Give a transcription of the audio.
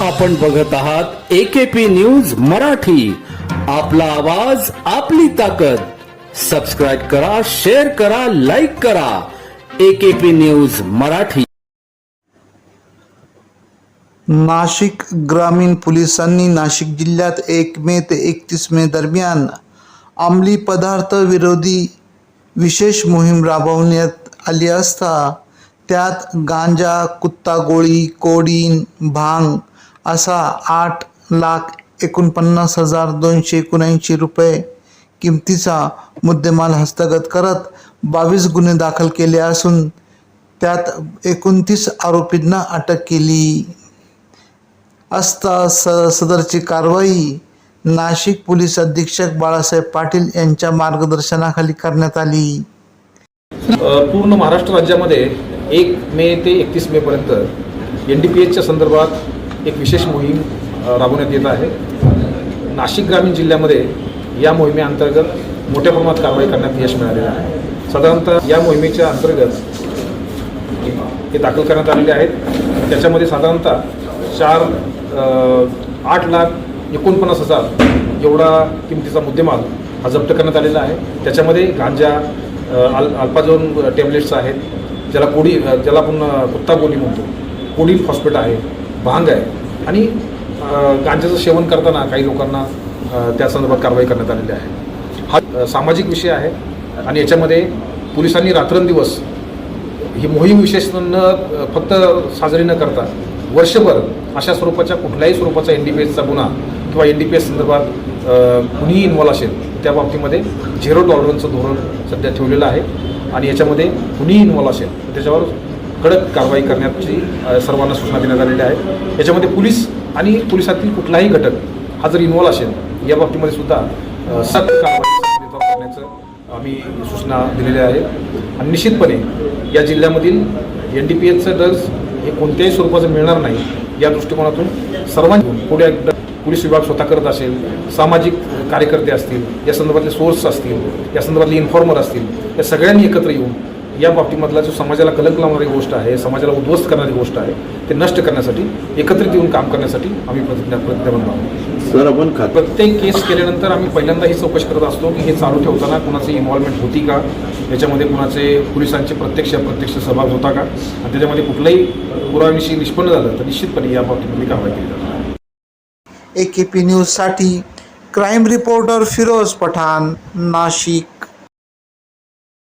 आपण बघत आहात एकेपी न्यूज मराठी. आपला आवाज आपली ताकद. सबस्क्राईब करा शेअर करा लाईक करा. AKP news Marathi. नाशिक ग्रामीण पोलिसांनी नाशिक जिल्ह्यात एक मे ते एकतीस मे दरम्यान अंमली पदार्थ विरोधी विशेष मोहीम राबवण्यात आली असता त्यात गांजा कुत्ता गोळी कोडीन भांग असा आठ लाख एकोणपन्नास हजार दोनशे एकोणऐंशी रुपये किमतीचा मुद्देमाल हस्तगत करत बावीस गुन्हे दाखल केले असून त्यात एकोणतीस आरोपींना अटक केली. असता स सदरची कारवाई नाशिक पोलीस अधीक्षक बाळासाहेब पाटील यांच्या मार्गदर्शनाखाली करण्यात आली. पूर्ण महाराष्ट्र राज्यामध्ये एक मे ते एकतीस मेपर्यंत एन डी पी एचच्या संदर्भात एक विशेष मोहीम राबवण्यात येत आहे. नाशिक ग्रामीण जिल्ह्यामध्ये या मोहिमेअंतर्गत मोठ्या प्रमाणात कारवाई करण्यात यश मिळालेलं आहे. साधारणतः या मोहिमेच्या अंतर्गत हे दाखल करण्यात आलेले आहेत. त्याच्यामध्ये साधारणतः चार आठ लाख एकोणपन्नास हजार एवढा किमतीचा मुद्देमाल हा जप्त करण्यात आलेला आहे. त्याच्यामध्ये गांजा अल अल्पाजोन टॅबलेट्स आहेत ज्याला कोडी ज्याला आपण कुत्ता गोली म्हणतो. कोडी फॉस्फेट आहे. भांग आहे. आणि अ, गांजाचं सेवन करताना काही लोकांना त्या संदर्भात कारवाई करण्यात आलेली आहे. हा सामाजिक विषय आहे आणि याच्यामध्ये पोलिसांनी रात्रंदिवस ही मोहीम विशेष न फक्त साजरी न करता वर्षभर अशा स्वरूपाच्या कुठल्याही स्वरूपाचा एन डी पी एसचा गुन्हा किंवा एन डी पी एस संदर्भात कुणीही इन्व्हॉल्व असेल त्या बाबतीमध्ये झिरो टॉलरन्सचं धोरण सध्या ठेवलेलं आहे. आणि याच्यामध्ये कुणीही इन्व्हॉल्व असेल त्याच्यावर कडक कारवाई करण्याची सर्वांना सूचना देण्यात आलेल्या आहेत. याच्यामध्ये पोलीस आणि पोलिसातील कुठलाही घटक हा जर इन्व्हॉल्व असेल या बाबतीमध्ये सुद्धा अ, सक्त कारवाई करण्याचं आम्ही सूचना दिलेल्या आहेत. आणि निश्चितपणे या जिल्ह्यामधील एन डी पी एचचं ड्रग्ज हे कोणत्याही स्वरूपाचं मिळणार नाही या दृष्टिकोनातून सर्वांनी पुढे एकदा पोलीस विभाग स्वतः करत असेल सामाजिक कार्यकर्ते असतील या संदर्भातले सोर्स असतील या संदर्भातले इन्फॉर्मर असतील या सगळ्यांनी एकत्र येऊन या बाबतीमधला जो समाजाला कलंक लावणारी गोष्ट आहे समाजाला उद्ध्वस्त करणारी गोष्ट आहे ते नष्ट करण्यासाठी एकत्रित येऊन काम करण्यासाठी आम्ही प्रतिज्ञा प्रतिज्ञाबद्ध आहोत. सर आपण खात प्रत्येक केस केल्यानंतर आम्ही पहिल्यांदा ही चौकशी करत असतो की हे चालू ठेवताना कुणाची इन्व्हॉल्वमेंट होती का? याच्यामध्ये कुणाचे पोलिसांचे प्रत्यक्ष अप्रत्यक्ष सहभाग होता का? आणि त्याच्यामध्ये कुठलाही पुराव्याविषयी निष्पन्न झालं तर निश्चितपणे या बाबतीमध्ये कारवाई केली जाणार ए के पी न्यूजसाठी क्राईम रिपोर्टर फिरोज पठाण नाशिक.